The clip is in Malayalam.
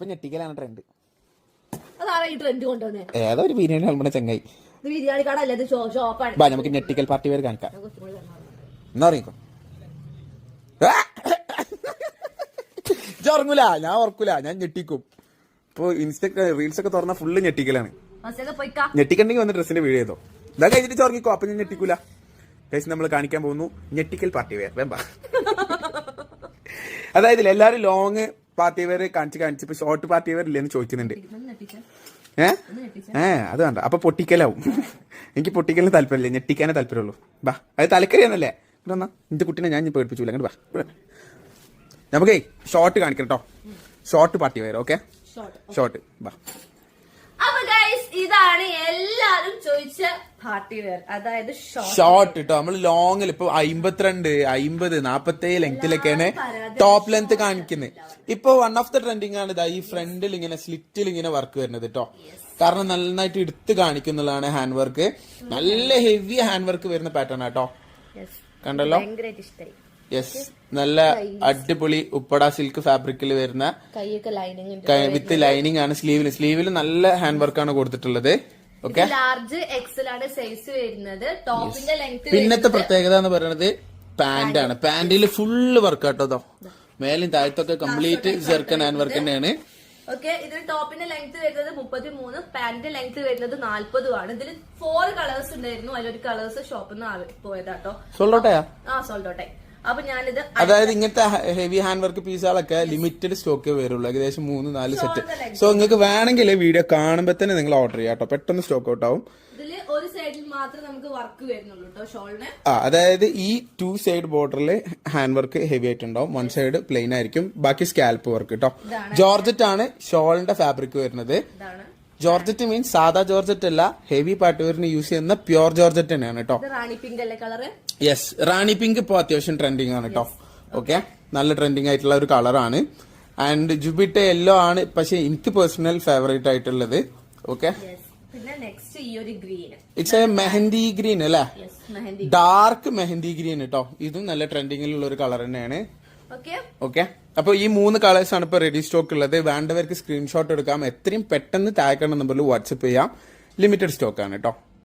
ഇപ്പൊ ഞെട്ടിക്കലാണ് ട്രെൻഡ് ഈ ട്രെൻഡ് കൊണ്ടുവന്നേ? ഏതോ ഒരു ബിരിയാണി നമ്മുടെ ചങ്ങായി. ഇത് ബിരിയാണി കട അല്ല ഇത് ഷോപ്പാണ് ബാ നമുക്ക് ഞെട്ടിക്കൽ പാർട്ടി പേര് കാണിക്കാം. എന്നാ അറിയിക്കോ? ഉറങ്ങൂല ഞാൻ ഓർക്കൂല ഞാൻ ഞെട്ടിക്കും. ഇപ്പൊ ഇൻസ്റ്റ റീൽസ് ഒക്കെ തുറന്ന ഫുള്ള് ഞെട്ടിക്കലാണ്. ഞെട്ടിക്കണ്ടെങ്കിൽ വന്ന് ഡ്രസ്സിന്റെ വീഡിയോ ചെയ്തോ. ഇതാ കഴിഞ്ഞിട്ട് ഓർക്കിക്കോ അപ്പൊ ഞാൻ ഞെട്ടിക്കൂല. കഴിച്ച് നമ്മൾ കാണിക്കാൻ പോകുന്നു ഞെട്ടിക്കൽ പാർട്ടി വെയർ. വേമ്പ അതായത് എല്ലാരും ലോങ് പാർട്ടി വെയർ കാണിച്ച് കാണിച്ച് ഇപ്പൊ ഷോർട്ട് പാർട്ടി വെയർ ഇല്ലെന്ന് ചോദിക്കുന്നുണ്ട്. ഏ? ഏ അത് വേണ്ട. അപ്പൊ പൊട്ടിക്കലാവും. എനിക്ക് പൊട്ടിക്കലിന് താല്പര്യമില്ല. ഞെട്ടിക്കാനേ താല്പര്യമുള്ളൂ. ബാ അത് തലക്കറിയാന്നല്ലേ? എന്റെ കുട്ടീനെ ഞാൻ പേടിപ്പിച്ചില്ല അങ്ങോട്ട് ബാ. നമുക്കേ ഷോർട്ട് കാണിക്കണം കേട്ടോ ഷോർട്ട് പാർട്ടി വരും ഓക്കെ ഷോർട്ട് ബാ. അപ്പൊ ഇതാണ് എല്ലാരും ചോദിച്ച പാർട്ടി വെയർ അതായത് ഷോർട്ട് കേട്ടോ നമ്മൾ ലോങ്ങിൽ ഇപ്പൊ അമ്പത്തിരണ്ട് അമ്പത് നാപ്പത്തേഴ് ലെങ്തിലൊക്കെയാണ് ടോപ്പ് ലെങ്ത് കാണിക്കുന്നത് ഇപ്പൊ വൺ ഓഫ് ദ ട്രെൻഡിങ് ആണ് ഇതാ ഈ ഫ്രണ്ടിൽ ഇങ്ങനെ സ്ലിറ്റിൽ ഇങ്ങനെ വർക്ക് വരുന്നത് കേട്ടോ കാരണം നന്നായിട്ട് എടുത്ത് കാണിക്കുന്നതാണ് ഹാൻഡ് വർക്ക് നല്ല ഹെവി ഹാൻഡ് വർക്ക് വരുന്ന പാറ്റേൺ ആട്ടോ കണ്ടല്ലോ? യെസ് നല്ല അടിപൊളി ഉപ്പട സിൽക്ക് ഫാബ്രിക്കിൽ വരുന്ന വിത്ത് ലൈനിങ് ആണ്. സ്ലീവിൽ സ്ലീവിൽ നല്ല ഹാൻഡ് വർക്കാണ് കൊടുത്തിട്ടുള്ളത്. ലാർജ് എക്സൽ ആണ് സൈസ് വരുന്നത്. ടോപ്പിന്റെ ലെങ്ത് പിന്നത്തെ പ്രത്യേകത എന്ന് പറയുന്നത് പാന്റ് ആണ്. പാന്റിൽ ഫുള്ള് വർക്ക് കേട്ടോ ദോ. മേലും താഴത്തൊക്കെ കംപ്ലീറ്റ് ചെറുക്കൻ ഹാൻഡ് വർക്ക് തന്നെയാണ്. ഓക്കെ ഇതിൽ ടോപ്പിന്റെ ലെങ്ത് വരുന്നത് മുപ്പത്തി മൂന്ന് പാന്റിന്റെ ലെങ്ത് വരുന്നത് നാല്പതും ആണ്. ഇതിൽ ഫോർ കളേഴ്സ് ഉണ്ടായിരുന്നു. അതിലൊരു കളേഴ്സ് ഷോപ്പിൽ നിന്ന് പോയതാട്ടോ. സോൾഡോട്ടെ ആ സോൾട്ടോട്ടെ അപ്പൊ ഞാനിത് അതായത് ഇങ്ങനത്തെ ഹെവി ഹാൻഡ് വർക്ക് പീസുകളൊക്കെ ലിമിറ്റഡ് സ്റ്റോക്കേ വരുള്ളൂ. ഏകദേശം മൂന്ന് നാല് സെറ്റ് സോ നിങ്ങൾക്ക് വേണമെങ്കിൽ വീഡിയോ കാണുമ്പോൾ തന്നെ നിങ്ങൾ ഓർഡർ ചെയ്യാം കേട്ടോ. പെട്ടെന്ന് സ്റ്റോക്ക് ഔട്ട് ആവും. ഒരു സൈഡിൽ മാത്രമേ നമുക്ക് വർക്ക് വരുന്നുള്ളൂ കേട്ടോ ഷോളിന് ആ അതായത് ഈ ടു സൈഡ് ബോർഡറിൽ ഹാൻഡ് വർക്ക് ഹെവി ആയിട്ടുണ്ടാവും. വൺ സൈഡ് പ്ലെയിൻ ആയിരിക്കും. ബാക്കി സ്കാൽപ്പ് വർക്ക് കേട്ടോ. ജോർജറ്റ് ആണ് ഷോളിന്റെ ഫാബ്രിക് വരുന്നത്. ജോർജറ്റ് മീൻസ് സാധാ ജോർജറ്റ് അല്ല ഹെവി പാട്ടുവരിന് യൂസ് ചെയ്യുന്ന പ്യോർ ജോർജറ്റ് തന്നെയാണ് കേട്ടോ റാണി പിങ്ക് അല്ലേ കളറ് യെസ് റാണി പിങ്ക് ഇപ്പോൾ അത്യാവശ്യം ട്രെൻഡിങ് ആണ് കേട്ടോ ഓക്കെ നല്ല ട്രെൻഡിങ് ആയിട്ടുള്ള ഒരു കളറാണ് ആൻഡ് ജുബിട്ട യെല്ലോ ആണ് പക്ഷെ എനിക്ക് പേഴ്സണൽ ഫേവറേറ്റ് ആയിട്ടുള്ളത്. Okay it's a mehndi green അല്ലേ? ഡാർക്ക് മെഹന്തി ഗ്രീൻ കേട്ടോ ഇതും നല്ല ട്രെൻഡിങ്ങിലുള്ള ഒരു കളർ തന്നെയാണ്. ഓക്കെ ഓക്കെ അപ്പൊ ഈ മൂന്ന് കളേഴ്സ് ആണ് ഇപ്പൊ റെഡി സ്റ്റോക്ക് ഉള്ളത്. വേണ്ടവർക്ക് സ്ക്രീൻഷോട്ട് എടുക്കാം. എത്രയും പെട്ടെന്ന് താഴെ നമ്പറിൽ വാട്സപ്പ് ചെയ്യാം. ലിമിറ്റഡ് സ്റ്റോക്ക് ആണ് കേട്ടോ